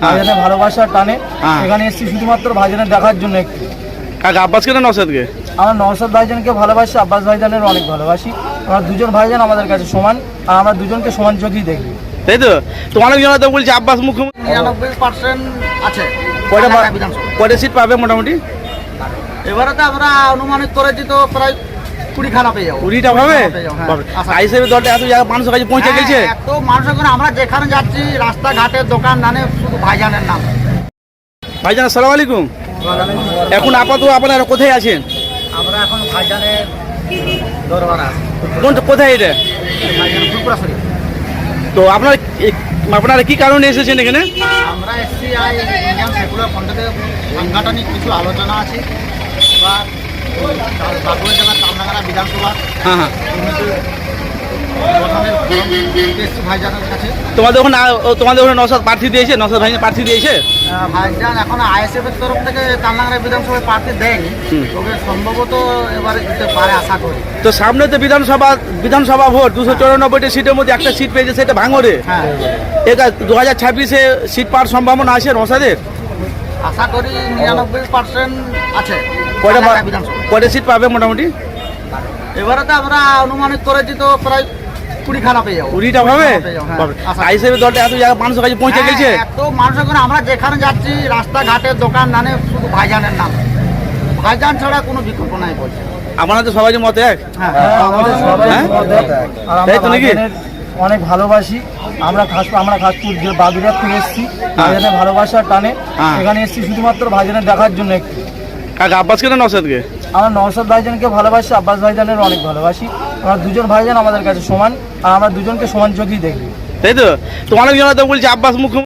হ্যাঁ। ভাইজানের ভালোবাসার টানে হ্যাঁ। এখানে এসেছি শুধুমাত্র ভাইজানের দেখার জন্য একটু। কাকে আব্বাসকে না নসাদকে আমরা নওসাদ ভাইজানকে ভালোবাসি আব্বাস ভাইজানের অনেক ভালোবাসি। আমরা দুজন ভাইজান আমাদের কাছে সমান আর আমরা দুজনকে সমান চোখেই দেখি। তাই তো? তো অনেকজন তো বলছে আব্বাস মুখ্যমন্ত্রী নিরানব্বই পার্সেন্ট আছে। কয়টা পা- কয়টা সিট পাবে মোটামুটি? এবারে তো আমরা অনুমানিত করেছি তো প্রায় পেয়ে যাব। কুড়িটা হ্যাঁ। দলটা এত জায়গায় মানুষের কাছে পৌঁছে গেছে। হ্যাঁ, এত মানুষের আমরা যেখানে যাচ্ছি রাস্তাঘাটে দোকান শুধু ভাইজানের নাম। ভাইজান আসসালামু আলাইকুম। এখন আপাতত আপনারা কোথায় আছেন? আমরা এখন ভাইজানের দরবার আছি। কোন কোথায় এটা? তো আপনারা আপনারা কি কারণে এসেছেন এখানে? আমরা এসছি সাংগঠনিক কিছু আলোচনা আছে। বা বাঁকুড়া জেলার কামনাগাড়া বিধানসভা। হ্যাঁ হ্যাঁ। তোমাদের ওখানে তোমাদের ওখানে নসাদ প্রার্থী দিয়েছে? নসাদ ভাই প্রার্থী দিয়েছে? ভাইজান এখন আইএসএফ এর তরফ থেকে কামনাগাড়া বিধানসভায় প্রার্থী দেয়নি। তবে সম্ভবত এবারে দিতে পারে আশা করি। তো সামনে তো বিধানসভা বিধানসভা ভোট। দুশো চৌরানব্বইটা সিটের মধ্যে একটা সিট পেয়েছে সেটা ভাঙরে হ্যাঁ। এটা দু হাজার ছাব্বিশে সিট পাওয়ার সম্ভাবনা আছে নসাদের আশা করি নিরানব্বই পার্সেন্ট আছে। কয়টা বিধানসভা। কয়টা সিট পাবে মোটামুটি? এবারে তো আমরা অনুমানিত করেছি তো প্রায় কুড়িখানা পেয়ে যাব। কুড়িটা পাবে পেয়ে যাব, হ্যাঁ। আইসিএফ দলটা এত জায়গায় মানুষের কাছে পৌঁছে গেছে। হ্যাঁ, এত মানুষের করে আমরা যেখানে যাচ্ছি রাস্তাঘাটে দোকান শুধু ভাইজানের নাম। ভাইজান ছাড়া কোনো বিকল্প নাই বলছে। আপনারা তো সবাই মত এক। হ্যাঁ। তাই তো নাকি? অনেক ভালোবাসি। আমরা খাস আমরা খাসপুর যে বাগুড়ার থেকে এসেছি ভাইজানের ভালোবাসার টানে। এখানে এসেছি শুধুমাত্র ভাইজানের দেখার জন্য একটু। আব্বাসকে না নসাদকে আমরা নওসাদ ভাইজানকে ভালোবাসি, আব্বাস ভাইজানের অনেক ভালোবাসি। আমরা দুজন ভাইজান আমাদের কাছে সমান, আর আমরা দুজনকে সমান চোখেই দেখি। তাই তো? তো অনেকজন তো বলছে, আব্বাস মুখ্যমন্ত্রী